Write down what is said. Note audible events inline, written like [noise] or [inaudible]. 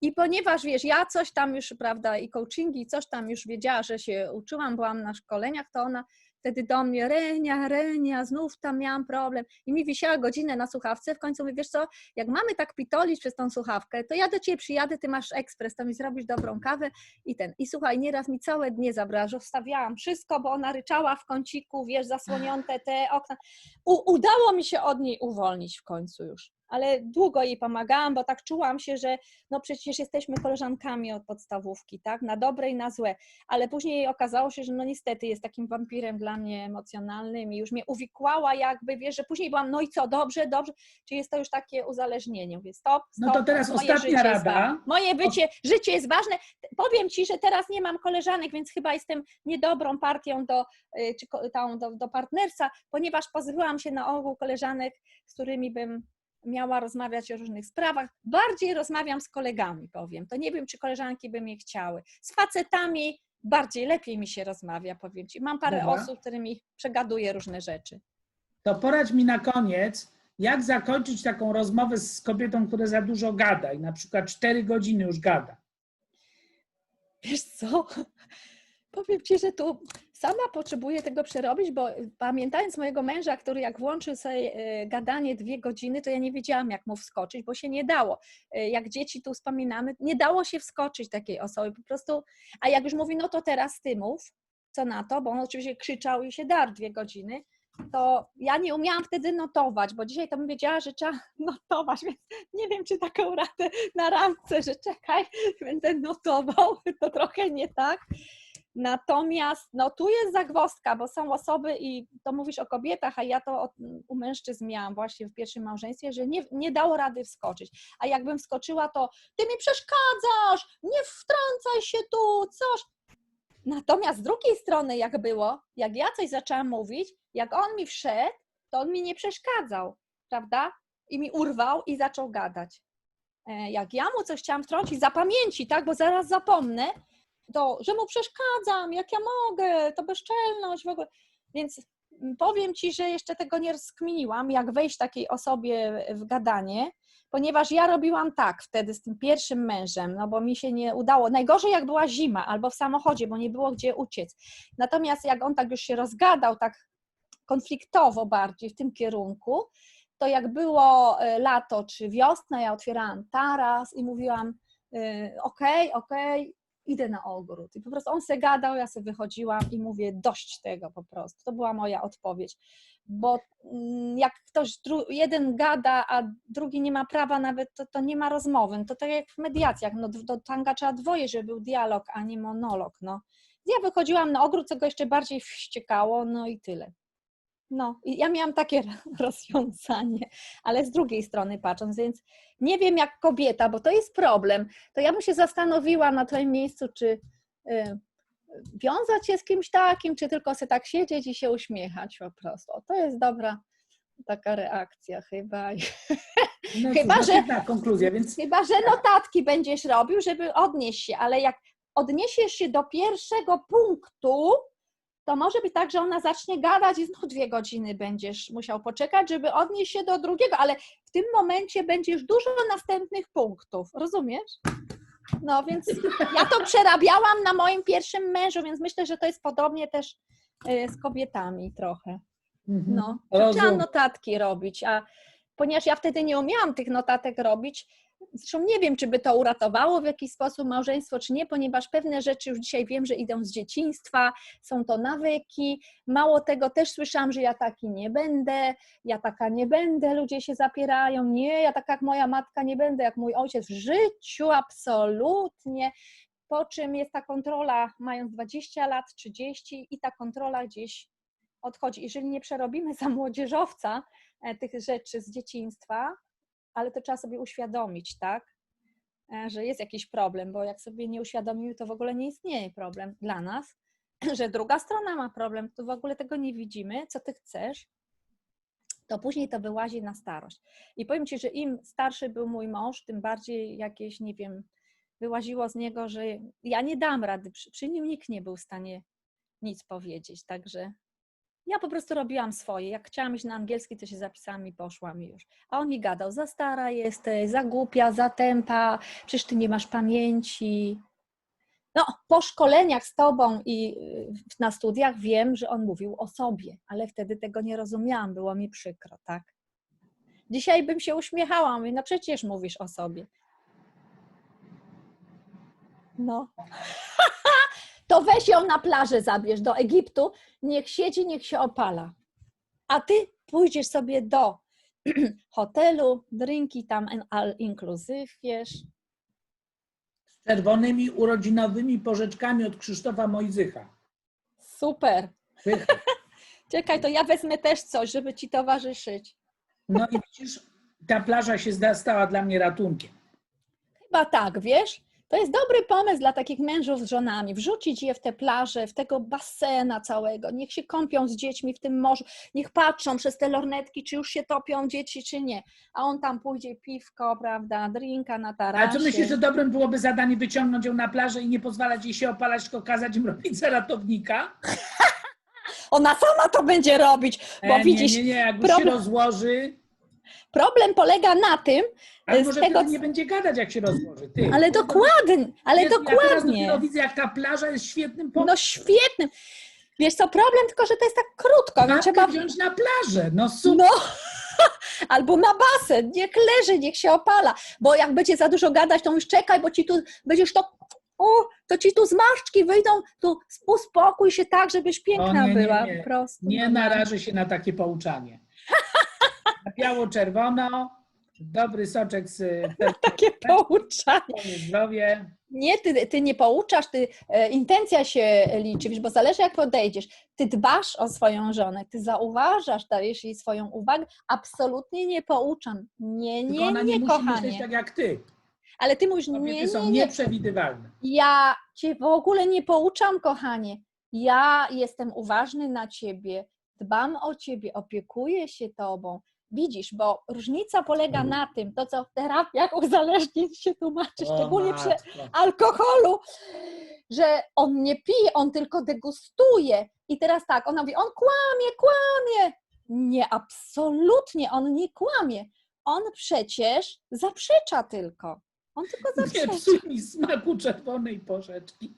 I ponieważ wiesz, ja coś tam już, prawda, i coachingi, coś tam już wiedziała, że się uczyłam, byłam na szkoleniach, to ona wtedy do mnie, Renia, Renia, znów tam miałam problem. I mi wisiała godzinę na słuchawce, w końcu mówię, wiesz co, jak mamy tak pitolić przez tą słuchawkę, to ja do ciebie przyjadę, ty masz ekspres, to mi zrobisz dobrą kawę i ten. I słuchaj, nieraz mi całe dnie zabrała, że wstawiałam wszystko, bo ona ryczała w kąciku, wiesz, zasłonięte te okna. U, udało mi się od niej uwolnić w końcu już ale długo jej pomagałam, bo tak czułam się, że no przecież jesteśmy koleżankami od podstawówki, tak, na dobre i na złe, ale później okazało się, że no niestety jest takim wampirem dla mnie emocjonalnym i już mnie uwikłała jakby, wiesz, że później byłam, no i co, dobrze, dobrze, czy jest to już takie uzależnienie, mówię, stop, stop No to teraz ostatnia rada. Moje bycie, życie jest ważne. Powiem Ci, że teraz nie mam koleżanek, więc chyba jestem niedobrą partią do, y, czy tą, do, do partnerstwa, ponieważ pozbyłam się na ogół koleżanek, z którymi bym miała rozmawiać o różnych sprawach. Bardziej rozmawiam z kolegami, powiem. To nie wiem, czy koleżanki by mnie chciały. Z facetami bardziej, lepiej mi się rozmawia, powiem Ci. Mam parę Dobra. osób, z którymi przegaduję różne rzeczy. To poradź mi na koniec, jak zakończyć taką rozmowę z kobietą, która za dużo gada i na przykład 4 godziny już gada. Wiesz co? Powiem ci, że tu sama potrzebuję tego przerobić, bo pamiętając mojego męża, który jak włączył sobie e, gadanie dwie godziny, to ja nie wiedziałam, jak mu wskoczyć, bo się nie dało. E, Jak dzieci tu wspominamy, nie dało się wskoczyć takiej osoby, po prostu. A jak już mówi, no to teraz ty mów, co na to, bo on oczywiście krzyczał i się darł dwie godziny, to ja nie umiałam wtedy notować, bo dzisiaj to bym wiedziała, że trzeba [laughs] notować, więc nie wiem, czy taką radę na ramce, że czekaj, [laughs] będę notował, [laughs] to trochę nie tak. Natomiast no, tu jest zagwozdka, bo są osoby i to mówisz o kobietach, a ja to u mężczyzn miałam właśnie w pierwszym małżeństwie, że nie, nie dało rady wskoczyć. A jakbym wskoczyła, to ty mi przeszkadzasz, nie wtrącaj się tu, coś. Natomiast z drugiej strony, jak było, jak ja coś zaczęłam mówić, jak on mi wszedł, to on mi nie przeszkadzał, prawda? I mi urwał i zaczął gadać. E, Jak ja mu coś chciałam wtrącić za pamięci, tak, bo zaraz zapomnę, to, że mu przeszkadzam, jak ja mogę, to bezczelność w ogóle. Więc powiem Ci, że jeszcze tego nie rozkminiłam, jak wejść takiej osobie w gadanie, ponieważ ja robiłam tak wtedy z tym pierwszym mężem, no bo mi się nie udało. Najgorzej jak była zima albo w samochodzie, bo nie było gdzie uciec. Natomiast jak on tak już się rozgadał, tak konfliktowo bardziej w tym kierunku, to jak było e, lato czy wiosna, ja otwierałam taras i mówiłam, e, okej, okej, idę na ogród. I po prostu on se gadał, ja sobie wychodziłam i mówię, dość tego po prostu. To była moja odpowiedź. Bo mm, jak ktoś jeden gada, a drugi nie ma prawa nawet, to, to nie ma rozmowy. To tak jak w mediacjach, no do tanga trzeba dwoje, żeby był dialog, a nie monolog, no. Ja wychodziłam na ogród, co go jeszcze bardziej wściekało, no i tyle. No, ja miałam takie [laughs] rozwiązanie, ale z drugiej strony patrząc, więc nie wiem jak kobieta, bo to jest problem, to ja bym się zastanowiła na twoim miejscu, czy y, wiązać się z kimś takim, czy tylko sobie tak siedzieć i się uśmiechać po prostu. O, to jest dobra taka reakcja chyba. [laughs] No Chyba, cóż, że- świetna konkluzja, więc Chyba, że notatki będziesz robił, żeby odnieść się, ale jak odniesiesz się do pierwszego punktu, to może być tak, że ona zacznie gadać i znów dwie godziny będziesz musiał poczekać, żeby odnieść się do drugiego, ale w tym momencie będziesz dużo następnych punktów, rozumiesz? No więc ja to przerabiałam na moim pierwszym mężu, więc myślę, że to jest podobnie też y, z kobietami trochę. Mhm. No, trzeba notatki robić, a ponieważ ja wtedy nie umiałam tych notatek robić, zresztą nie wiem, czy by to uratowało w jakiś sposób małżeństwo, czy nie, ponieważ pewne rzeczy już dzisiaj wiem, że idą z dzieciństwa, są to nawyki. Mało tego, też słyszałam, że ja taki nie będę, ja taka nie będę, ludzie się zapierają, nie, ja taka jak moja matka nie będę, jak mój ojciec w życiu, absolutnie. Po czym jest ta kontrola, mając 20 lat, 30 i ta kontrola gdzieś odchodzi. Jeżeli nie przerobimy za młodzieżowca e, tych rzeczy z dzieciństwa, ale to trzeba sobie uświadomić, tak, e, że jest jakiś problem, bo jak sobie nie uświadomimy, to w ogóle nie istnieje problem dla nas, [clears throat] że druga strona ma problem, to w ogóle tego nie widzimy, co ty chcesz, to później to wyłazi na starość. I powiem Ci, że im starszy był mój mąż, tym bardziej jakieś, nie wiem, wyłaziło z niego, że ja nie dam rady, przy, przy nim nikt nie był w stanie nic powiedzieć, także Ja po prostu robiłam swoje. Jak chciałam iść na angielski, to się zapisałam i poszłam i już. A on mi gadał, za stara jesteś, za głupia, za tempa, przecież ty nie masz pamięci. No, po szkoleniach z tobą i y, na studiach wiem, że on mówił o sobie, ale wtedy tego nie rozumiałam, było mi przykro, tak? Dzisiaj bym się uśmiechała, mówię, no przecież mówisz o sobie. No. To weź ją na plażę zabierz do Egiptu, niech siedzi, niech się opala. A ty pójdziesz sobie do [clears throat] hotelu, drinki tam all inclusive, wiesz. Z czerwonymi urodzinowymi porzeczkami od Krzysztofa Mojzycha. Super. [laughs] Czekaj, to ja wezmę też coś, żeby ci towarzyszyć. No i widzisz, ta plaża się stała dla mnie ratunkiem. Chyba tak, wiesz? To jest dobry pomysł dla takich mężów z żonami. Wrzucić je w te plaże, w tego basena całego. Niech się kąpią z dziećmi w tym morzu. Niech patrzą przez te lornetki, czy już się topią dzieci, czy nie. A on tam pójdzie piwko, prawda, drinka na A tarasie. co myślisz, że dobrym byłoby zadanie wyciągnąć ją na plażę i nie pozwalać jej się opalać, tylko kazać im robić za ratownika? [laughs] Ona sama to będzie robić, bo E, widzisz, nie, nie, nie, jak problem- się rozłoży, problem polega na tym, ale z może tego, nie będzie gadać, jak się rozłoży. Ty. ale dokładnie, ale Ja dokładnie. dopiero widzę, jak ta plaża jest świetnym pomysłem. No świetnym. Wiesz co, problem tylko, że to jest tak krótko, Matkę trzeba... wziąć na plażę, no super. No, [laughs] albo na basen, niech leży, niech się opala, bo jak będzie za dużo gadać, to już czekaj, bo ci tu będziesz to, o, to ci tu zmarszczki wyjdą, tu uspokój się tak, żebyś piękna O, nie, nie, była nie. po prostu. Nie no. narażę się na takie pouczanie. [laughs] Biało-czerwono, dobry soczek z [laughs] Takie pouczanie. Zdrowie. Nie, ty, ty nie pouczasz, ty, e, intencja się liczy, wiesz, bo zależy jak podejdziesz. Ty dbasz o swoją żonę, ty zauważasz, dajesz jej swoją uwagę. Absolutnie nie pouczam. Nie, Tylko nie, ona nie, nie, musi kochanie. myśleć tak jak ty. Ale ty mówisz, nie, Kobiety nie, są nie. nieprzewidywalne. Ja cię w ogóle nie pouczam, kochanie. Ja jestem uważny na ciebie, dbam o ciebie, opiekuję się tobą. Widzisz, bo różnica polega na tym, to co w terapiach uzależnień się tłumaczy, szczególnie przy alkoholu, że on nie pije, on tylko degustuje. I teraz tak, ona mówi, on kłamie, kłamie. Nie, absolutnie, on nie kłamie. On przecież zaprzecza tylko. On tylko Nie zaprzecza. psuj mi smaku czerwonej porzeczki.